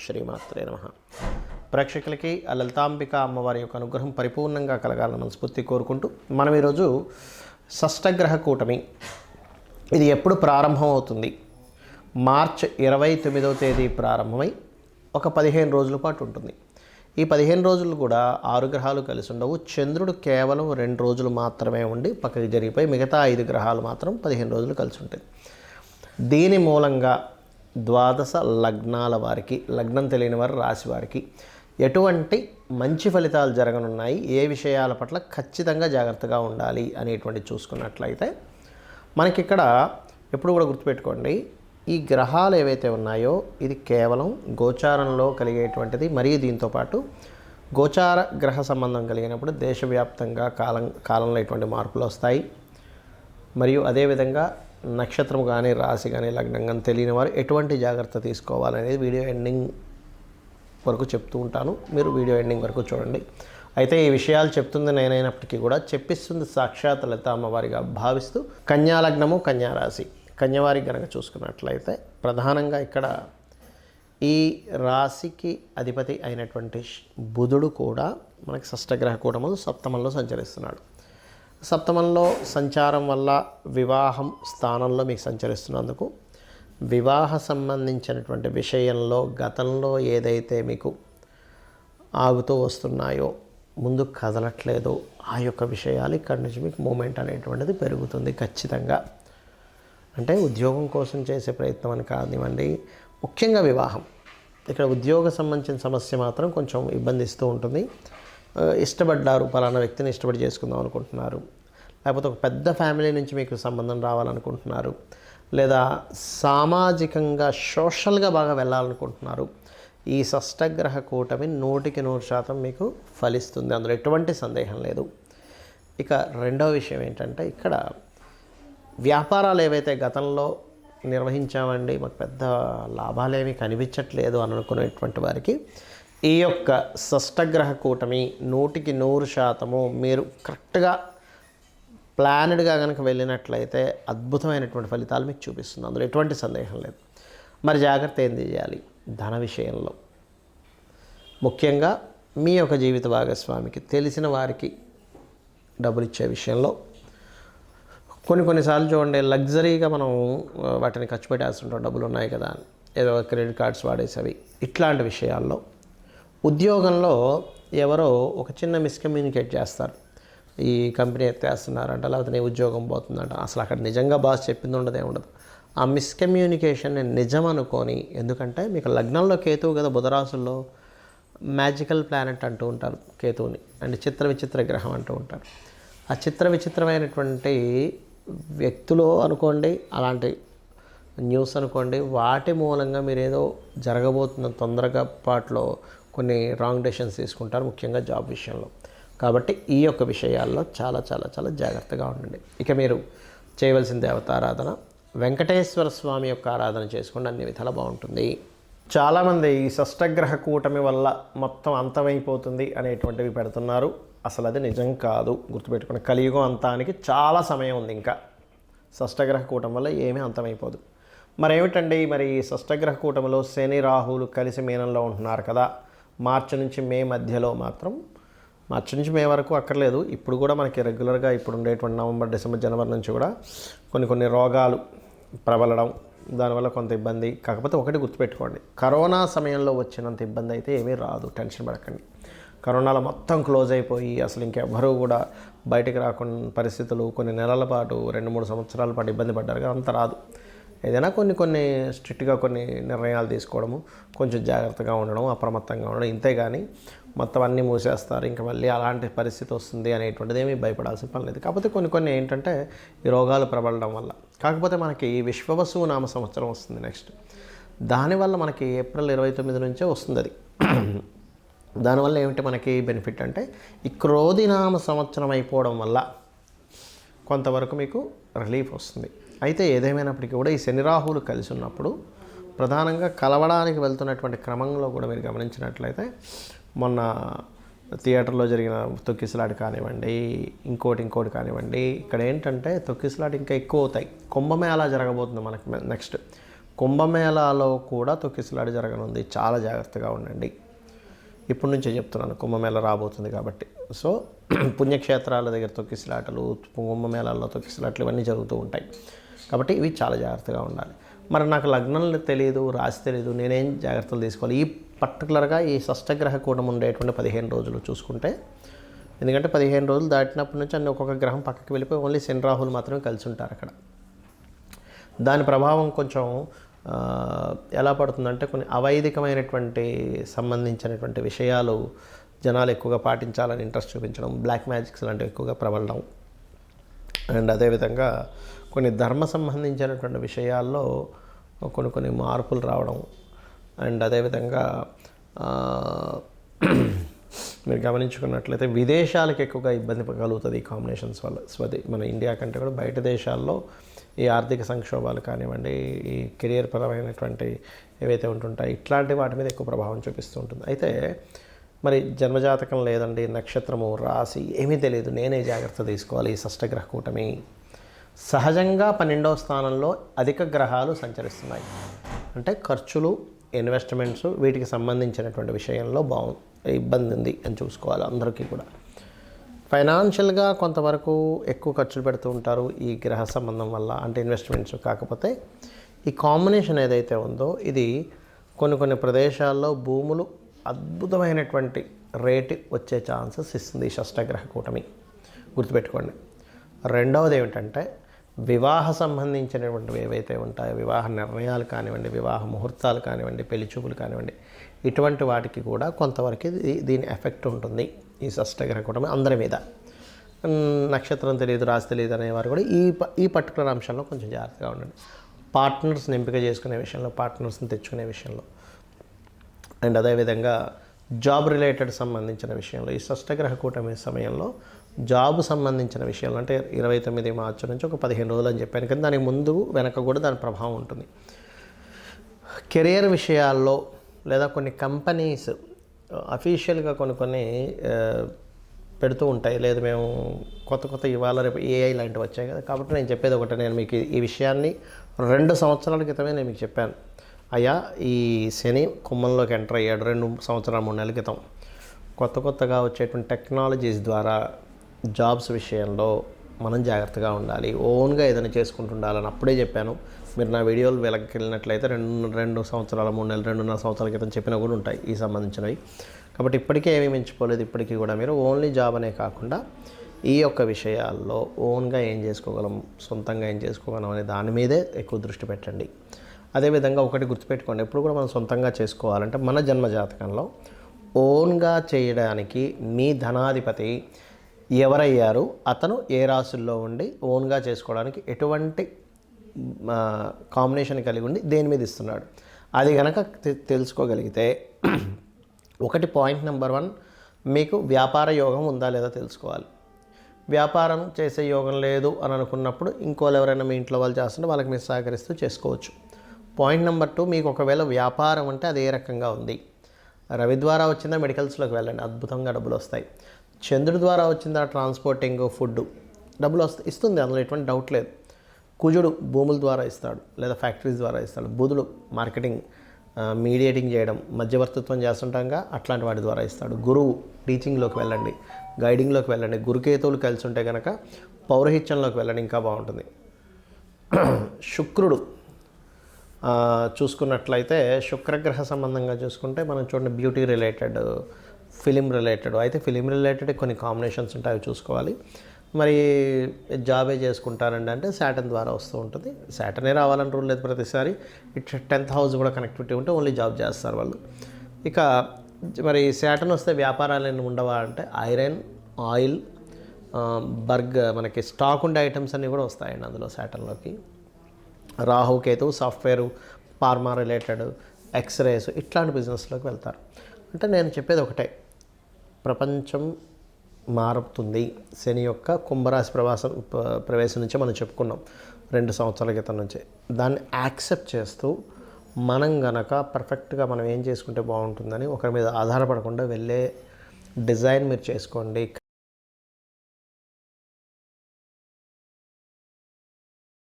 శ్రీమాత్రే నమ. ప్రేక్షకులకి ఆ లలితాంబిక అమ్మవారి యొక్క అనుగ్రహం పరిపూర్ణంగా కలగాలని మనస్ఫూర్తి కోరుకుంటూ మనం ఈరోజు షష్టగ్రహ కూటమి. ఇది ఎప్పుడు ప్రారంభం అవుతుంది? మార్చ్ ఇరవై తొమ్మిదవ తేదీ ప్రారంభమై ఒక పదిహేను రోజుల పాటు ఉంటుంది. ఈ పదిహేను రోజులు కూడా ఆరు గ్రహాలు కలిసి ఉండవు. చంద్రుడు కేవలం రెండు రోజులు మాత్రమే ఉండి పక్కకి జరిగిపోయి మిగతా ఐదు గ్రహాలు మాత్రం పదిహేను రోజులు కలిసి ఉంటాయి. దీని మూలంగా ద్వాదశ లగ్నాల వారికి లగ్నం తెలియని వారు రాశి వారికి ఎటువంటి మంచి ఫలితాలు జరగనున్నాయి? ఏ విషయాల పట్ల ఖచ్చితంగా జాగ్రత్తగా ఉండాలి అనేటువంటి చూసుకున్నట్లయితే మనకి ఇక్కడ ఎప్పుడు కూడా గుర్తుపెట్టుకోండి ఈ గ్రహాలు ఏవైతే ఉన్నాయో ఇది కేవలం గోచారంలో కలిగేటువంటిది. మరియు దీంతోపాటు గోచార గ్రహ సంబంధం కలిగినప్పుడు దేశవ్యాప్తంగా కాలం కాలంలో ఎటువంటి మార్పులు వస్తాయి. మరియు అదేవిధంగా నక్షత్రం కానీ రాశి కానీ లగ్నం కానీ తెలియని వారు ఎటువంటి జాగ్రత్త తీసుకోవాలనేది వీడియో ఎండింగ్ వరకు చెప్తూ ఉంటాను. మీరు వీడియో ఎండింగ్ వరకు చూడండి. అయితే ఈ విషయాలు చెప్తుంది నేనైనప్పటికీ కూడా చెప్పిస్తుంది సాక్షాత్ లత అమ్మవారిగా భావిస్తూ కన్యాలగ్నము కన్యారాశి కన్యవారికి కనుక చూసుకున్నట్లయితే ప్రధానంగా ఇక్కడ ఈ రాశికి అధిపతి అయినటువంటి బుధుడు కూడా మనకి షష్టగ్రహ కూటములు సప్తమంలో సంచరిస్తున్నాడు. సప్తమంలో సంచారం వల్ల వివాహం స్థానంలో మీకు సంచరిస్తున్నందుకు వివాహ సంబంధించినటువంటి విషయంలో గతంలో ఏదైతే మీకు ఆగుతూ వస్తున్నాయో ముందు కదలట్లేదో ఆ యొక్క విషయాలు ఇక్కడి నుంచి మీకు మూమెంట్ అనేటువంటిది పెరుగుతుంది ఖచ్చితంగా. అంటే ఉద్యోగం కోసం చేసే ప్రయత్నం అని కానివ్వండి ముఖ్యంగా వివాహం. ఇక్కడ ఉద్యోగ సంబంధించిన సమస్య మాత్రం కొంచెం ఇబ్బందిస్తూ ఉంటుంది. ఇష్టపడ్డారు పలానా వ్యక్తిని ఇష్టపడి చేసుకుందాం అనుకుంటున్నారు. లేకపోతే ఒక పెద్ద ఫ్యామిలీ నుంచి మీకు సంబంధం రావాలనుకుంటున్నారు. లేదా సామాజికంగా సోషల్గా బాగా వెళ్ళాలనుకుంటున్నారు. ఈ షష్టగ్రహ కూటమి నూటికి నూరు శాతం మీకు ఫలిస్తుంది. అందులో ఎటువంటి సందేహం లేదు. ఇక రెండవ విషయం ఏంటంటే ఇక్కడ వ్యాపారాలు ఏవైతే గతంలో నిర్వహించామండి మాకు పెద్ద లాభాలేమీ కనిపించట్లేదు అని అనుకునేటువంటి వారికి ఈ యొక్క షష్టగ్రహ కూటమి నూటికి నూరు శాతము మీరు కరెక్ట్గా ప్లానెడ్గా కనుక వెళ్ళినట్లయితే అద్భుతమైనటువంటి ఫలితాలు మీకు చూపిస్తుంది. అందులో ఎటువంటి సందేహం లేదు. మరి జాగ్రత్త ఏం చేయాలి? ధన విషయంలో. ముఖ్యంగా మీ యొక్క జీవిత భాగస్వామికి తెలిసిన వారికి డబ్బులు ఇచ్చే విషయంలో. కొన్ని కొన్నిసార్లు చూడండి లగ్జరీగా మనం వాటిని ఖర్చు పెట్టాల్సి డబ్బులు ఉన్నాయి కదా అని. ఏదో క్రెడిట్ కార్డ్స్ వాడేసేవి. ఇట్లాంటి విషయాల్లో ఉద్యోగంలో ఎవరో ఒక చిన్న మిస్కమ్యూనికేట్ చేస్తారు. ఈ కంపెనీ ఎత్తేస్తున్నారంట లేకపోతే నీ ఉద్యోగం పోతుందంట. అసలు అక్కడ నిజంగా బాస్ చెప్పింది ఉండదే ఉండదు. ఆ మిస్కమ్యూనికేషన్ నిజం అనుకొని ఎందుకంటే మీకు లగ్నంలో కేతువు కదా బుధరాసుల్లో మ్యాజికల్ ప్లానెట్ అంటూ ఉంటారు కేతువుని. అండ్ చిత్ర విచిత్ర గ్రహం అంటూ ఉంటారు. ఆ చిత్ర విచిత్రమైనటువంటి వ్యక్తులు అనుకోండి అలాంటి న్యూస్ అనుకోండి వాటి మూలంగా మీరు ఏదో జరగబోతున్న తొందరగా పాట్లో కొన్ని రాంగ్ డెసిషన్స్ తీసుకుంటారు ముఖ్యంగా జాబ్ విషయంలో. కాబట్టి ఈ యొక్క విషయాల్లో చాలా చాలా చాలా జాగ్రత్తగా ఉండండి. ఇక మీరు చేయవలసిన దేవతారాధన వెంకటేశ్వర స్వామి యొక్క ఆరాధన చేసుకుంటే అన్ని విధాలా బాగుంటుంది. చాలామంది ఈ షష్టగ్రహ కూటమి వల్ల మొత్తం అంతమైపోతుంది అనేటువంటివి పెడుతున్నారు. అసలు అది నిజం కాదు. గుర్తుపెట్టుకుని కలియుగం అంతానికి చాలా సమయం ఉంది ఇంకా. షష్టగ్రహ కూటమి వల్ల ఏమీ అంతమైపోదు. మరి ఏమిటండి మరి ఈ షష్టగ్రహ కూటమిలో శని రాహులు కలిసి మీనంలో ఉంటున్నారు కదా. మార్చి నుంచి మే మధ్యలో మాత్రం మార్చి నుంచి మే వరకు అక్కర్లేదు. ఇప్పుడు కూడా మనకి రెగ్యులర్గా ఇప్పుడు ఉండేటువంటి నవంబర్ డిసెంబర్ జనవరి నుంచి కూడా కొన్ని కొన్ని రోగాలు ప్రబలడం దానివల్ల కొంత ఇబ్బంది. కాకపోతే ఒకటి గుర్తుపెట్టుకోండి కరోనా సమయంలో వచ్చినంత ఇబ్బంది అయితే ఏమీ రాదు. టెన్షన్ పడకండి. కరోనాలో మొత్తం క్లోజ్ అయిపోయి అసలు ఇంకెవ్వరూ కూడా బయటకు రాకుండా పరిస్థితులు కొన్ని నెలల పాటు రెండు మూడు సంవత్సరాల పాటు ఇబ్బంది పడ్డారు అంత రాదు. ఏదైనా కొన్ని కొన్ని స్ట్రిక్ట్గా కొన్ని నిర్ణయాలు తీసుకోవడము కొంచెం జాగ్రత్తగా ఉండడం అప్రమత్తంగా ఉండడం ఇంతే కానీ మొత్తం అన్నీ మూసేస్తారు. ఇంకా మళ్ళీ అలాంటి పరిస్థితి వస్తుంది అనేటువంటిది ఏమీ భయపడాల్సిన పని లేదు. కాకపోతే కొన్ని కొన్ని ఏంటంటే ఈ రోగాలు ప్రబలడం వల్ల. కాకపోతే మనకి విశ్వవసు నామ సంవత్సరం వస్తుంది నెక్స్ట్. దానివల్ల మనకి ఏప్రిల్ ఇరవై తొమ్మిది నుంచే వస్తుంది అది. దానివల్ల ఏమిటి మనకి బెనిఫిట్ అంటే ఈ క్రోధినామ సంవత్సరం అయిపోవడం వల్ల కొంతవరకు మీకు రిలీఫ్ వస్తుంది. అయితే ఏదేమైనప్పటికీ కూడా ఈ శని రాహువులు కలిసి ఉన్నప్పుడు ప్రధానంగా కలవడానికి వెళ్తున్నటువంటి క్రమంలో కూడా మీరు గమనించినట్లయితే మొన్న థియేటర్లో జరిగిన తొక్కిసలాట కానివ్వండి ఇంకోటి ఇంకోటి కానివ్వండి ఇక్కడ ఏంటంటే తొక్కిసలాట ఇంకా ఎక్కువ అవుతాయి. కుంభమేళా జరగబోతుంది మనకి నెక్స్ట్. కుంభమేళాలో కూడా తొక్కిసలాట జరగనుంది. చాలా జాగ్రత్తగా ఉండండి. ఇప్పటి నుంచే చెప్తున్నాను కుంభమేళ రాబోతుంది కాబట్టి. సో పుణ్యక్షేత్రాల దగ్గర తొక్కిసలాటలు కుంభమేళాల్లో తొక్కిసలాటలు ఇవన్నీ జరుగుతూ ఉంటాయి. కాబట్టి ఇవి చాలా జాగ్రత్తగా ఉండాలి. మరి నాకు లగ్నం తెలియదు రాసి తెలియదు నేనేం జాగ్రత్తలు తీసుకోవాలి? ఈ పర్టికులర్గా ఈ షష్టగ్రహ కూటం ఉండేటువంటి పదిహేను రోజులు చూసుకుంటే ఎందుకంటే పదిహేను రోజులు దాటినప్పటి నుంచి అన్ని ఒక్కొక్క గ్రహం పక్కకి వెళ్ళిపోయి ఓన్లీ శని రాహులు మాత్రమే కలిసి ఉంటారు అక్కడ. దాని ప్రభావం కొంచెం ఎలా పడుతుందంటే కొన్ని అవైదికమైనటువంటి సంబంధించినటువంటి విషయాలు జనాలు ఎక్కువగా పాటించాలని ఇంట్రెస్ట్ చూపించడం బ్లాక్ మ్యాజిక్స్ లాంటివి ఎక్కువగా ప్రబలడం అండ్ అదేవిధంగా కొన్ని ధర్మ సంబంధించినటువంటి విషయాల్లో కొన్ని కొన్ని మార్పులు రావడం. అండ్ అదేవిధంగా మీరు గమనించుకున్నట్లయితే విదేశాలకు ఎక్కువగా ఇబ్బంది కలుగుతుంది ఈ కాంబినేషన్స్ వల్ల. స్వది మన ఇండియా కంటే కూడా బయట దేశాల్లో ఈ ఆర్థిక సంక్షోభాలు కానివ్వండి ఈ కెరియర్ పరమైనటువంటి ఏవైతే ఉంటుంటాయి ఇట్లాంటి వాటి మీద ఎక్కువ ప్రభావం చూపిస్తూ ఉంటుంది. అయితే మరి జన్మజాతకం లేదండి నక్షత్రము రాశి ఏమీ తెలియదు. నేనే జాగ్రత్త తీసుకోవాలి ఈ షష్టగ్రహ కూటమి. సహజంగా పన్నెండవ స్థానంలో అధిక గ్రహాలు సంచరిస్తున్నాయి. అంటే ఖర్చులు ఇన్వెస్ట్మెంట్స్ వీటికి సంబంధించినటువంటి విషయంలో బాగు ఇబ్బంది ఉంది అని చూసుకోవాలి అందరికీ కూడా. ఫైనాన్షియల్గా కొంతవరకు ఎక్కువ ఖర్చులు పెడుతూ ఉంటారు ఈ గ్రహ సంబంధం వల్ల అంటే ఇన్వెస్ట్మెంట్స్ కాకపోతే. ఈ కాంబినేషన్ ఏదైతే ఉందో ఇది కొన్ని కొన్ని ప్రదేశాల్లో భూములు అద్భుతమైనటువంటి రేటు వచ్చే ఛాన్సెస్ ఇస్తుంది ఈ షష్టగ్రహ కూటమి. గుర్తుపెట్టుకోండి. రెండవది ఏమిటంటే వివాహ సంబంధించినటువంటివి ఏవైతే ఉంటాయో వివాహ నిర్ణయాలు కానివ్వండి వివాహ ముహూర్తాలు కానివ్వండి పెళ్ళి చూపులు కానివ్వండి ఇటువంటి వాటికి కూడా కొంతవరకు దీని ఎఫెక్ట్ ఉంటుంది ఈ షష్టగ్రహ కూటమి అందరి మీద. నక్షత్రం తెలియదు రాసి తెలియదు అనేవారు కూడా ఈ ప- ఈ పర్టికులర్ అంశంలో కొంచెం జాగ్రత్తగా ఉండండి. పార్ట్నర్స్ని ఎంపిక చేసుకునే విషయంలో పార్ట్నర్స్ని తెచ్చుకునే విషయంలో. అండ్ అదేవిధంగా జాబ్ రిలేటెడ్ సంబంధించిన విషయంలో ఈ షష్టగ్రహ కూటమి సమయంలో జాబ్ సంబంధించిన విషయంలో అంటే ఇరవై తొమ్మిది మార్చి నుంచి ఒక పదిహేను రోజులు అని చెప్పాను కానీ దానికి ముందు వెనక కూడా దాని ప్రభావం ఉంటుంది. కెరియర్ విషయాల్లో లేదా కొన్ని కంపెనీస్ అఫీషియల్గా కొన్ని కొన్ని పెడుతూ ఉంటాయి. లేదు మేము కొత్త కొత్త ఇవాళ రేపు ఏఐ లాంటివి వచ్చాయి కదా కాబట్టి నేను చెప్పేది ఒకటి నేను మీకు ఈ విషయాన్ని రెండు సంవత్సరాల క్రితమే నేను మీకు చెప్పాను. అయ్యా ఈ శని కుమ్మంలోకి ఎంటర్ అయ్యాడు రెండు సంవత్సరాలు మూడు నెలల క్రితం. కొత్త కొత్తగా వచ్చేటువంటి టెక్నాలజీస్ ద్వారా జాబ్స్ విషయంలో మనం జాగ్రత్తగా ఉండాలి. ఓన్గా ఏదైనా చేసుకుంటుండాలని అప్పుడే చెప్పాను. మీరు నా వీడియోలు వెనక్కి వెళ్ళినట్లయితే రెండు రెండు సంవత్సరాల మూడు నెలలు రెండున్నర సంవత్సరాల క్రితం చెప్పినా కూడా ఉంటాయి ఈ సంబంధించినవి. కాబట్టి ఇప్పటికే ఏమీ మించిపోలేదు. ఇప్పటికీ కూడా మీరు ఓన్లీ జాబ్ అనే కాకుండా ఈ యొక్క విషయాల్లో ఓన్గా ఏం చేసుకోగలం సొంతంగా ఏం చేసుకోగలం అనే దాని మీదే ఎక్కువ దృష్టి పెట్టండి. అదేవిధంగా ఒకటి గుర్తుపెట్టుకోండి. ఎప్పుడు కూడా మనం సొంతంగా చేసుకోవాలంటే మన జన్మ జాతకంలో ఓన్గా చేయడానికి మీ ధనాధిపతి ఎవరయ్యారు? అతను ఏ రాశుల్లో ఉండి ఓన్గా చేసుకోవడానికి ఎటువంటి కాంబినేషన్ కలిగి ఉండి దేని మీద ఇస్తున్నాడు? అది కనుక తె- తెలుసుకోగలిగితే ఒకటి పాయింట్ నెంబర్ వన్ మీకు వ్యాపార యోగం ఉందా లేదా తెలుసుకోవాలి. వ్యాపారం చేసే యోగం లేదు అని అనుకున్నప్పుడు ఇంకోళ్ళు ఎవరైనా మీ ఇంట్లో వాళ్ళు చేస్తుంటే వాళ్ళకి మీరు సహకరిస్తూ చేసుకోవచ్చు. పాయింట్ నెంబర్ టూ మీకు ఒకవేళ వ్యాపారం అంటే అది ఏ రకంగా ఉంది. రవి ద్వారా వచ్చిందా మెడికల్స్లోకి వెళ్ళండి అద్భుతంగా డబ్బులు వస్తాయి. చంద్రుడి ద్వారా వచ్చిందా ట్రాన్స్పోర్టింగ్ ఫుడ్ డబ్బులు వస్తాయి ఇస్తుంది అందులో ఎటువంటి డౌట్ లేదు. కుజుడు భూముల ద్వారా ఇస్తాడు లేదా ఫ్యాక్టరీస్ ద్వారా ఇస్తాడు. బుధుడు మార్కెటింగ్ మీడియేటింగ్ చేయడం మధ్యవర్తిత్వం చేస్తుంటాగా అట్లాంటి వాటి ద్వారా ఇస్తాడు. గురువు టీచింగ్లోకి వెళ్ళండి గైడింగ్లోకి వెళ్ళండి. గురుకేతువులు కలిసి ఉంటే కనుక పౌరహిత్యంలోకి వెళ్ళండి ఇంకా బాగుంటుంది. శుక్రుడు చూసుకున్నట్లయితే శుక్రగ్రహ సంబంధంగా చూసుకుంటే మనం చూడండి బ్యూటీ రిలేటెడ్ ఫిలిం రిలేటెడ్ అయితే ఫిలిం రిలేటెడ్ కొన్ని కాంబినేషన్స్ ఉంటాయి అవి చూసుకోవాలి. మరి జాబే చేసుకుంటారండి అంటే శాటన్ ద్వారా వస్తూ ఉంటుంది. శాటనే రావాలని రూల్ లేదు ప్రతిసారి. ఇట్ టెన్త్ హౌస్ కూడా కనెక్టివిటీ ఉంటే ఓన్లీ జాబ్ చేస్తారు వాళ్ళు. ఇక మరి శాటన్ వస్తే వ్యాపారాలు ఏమి ఉండవా అంటే ఐరన్ ఆయిల్ బర్గ్ మనకి స్టాక్ ఉండే ఐటమ్స్ అన్నీ కూడా వస్తాయండి అందులో శాటన్లోకి Rahu Ketu software pharma related X-rays ఇట్లాంటి బిజినెస్లోకి వెళ్తారు. అంటే నేను చెప్పేది ఒకటే. ప్రపంచం మారుతుంది. శని యొక్క కుంభరాశి ప్రవాసం ప్రవేశం నుంచే మనం చెప్పుకున్నాం. రెండు సంవత్సరాల క్రితం నుంచి. దాన్ని యాక్సెప్ట్ చేస్తూ మనం గనక పర్ఫెక్ట్గా మనం ఏం చేసుకుంటే బాగుంటుందని ఒకరి మీద ఆధారపడకుండా వెళ్ళే డిజైన్ మీరు చేసుకోండి.